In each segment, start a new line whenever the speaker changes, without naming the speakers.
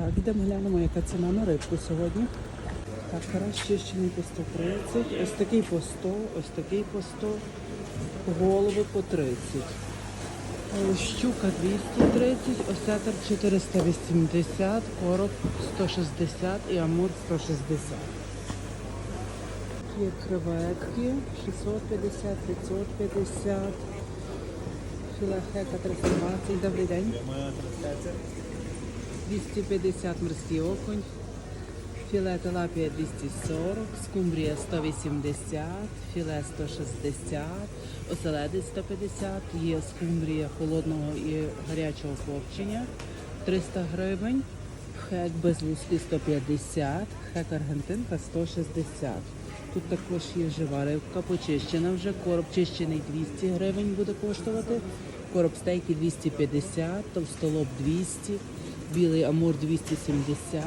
Так, йдемо глянемо, яка ціна на рибку сьогодні. Так, карась чищений по 130, ось такий по 100, ось такий по 100, голови по 30. Е, Щука 230, осетр 480, короб 160 і амур 160. Є креветки 650, 550, філе хека 320. Добрий день. 250 морський окунь, філе тилапія 240, скумбрія 180, філе 160, оселедець 150, є скумбрія холодного і гарячого копчення 300 гривень, хек безлуски 150, хек аргентинка 160. Тут також є жива рибка, почищена вже. Короб чищений 200 гривень буде коштувати. Короб стейки 250, товстолоб 200, білий амур 270,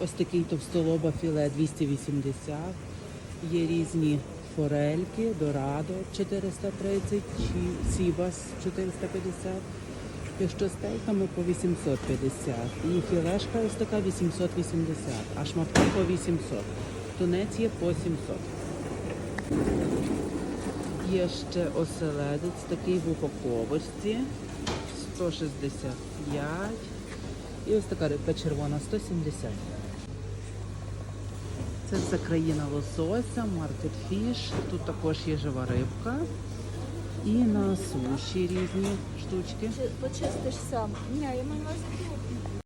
ось такий товстолоба філе 280. Є різні форельки, дорадо 430, чи сібас 450. Якщо стейками по 850. І філешка ось така 880, а шматки по 800. Тунець є по 700. Є ще оселедець, такий в упаковочці 165. І ось така рибка червона 170. Це все країна лосося, маркет фіш. Тут також є жива рибка. І на суші різні штучки.
Почистиш сам? Ні, я маю на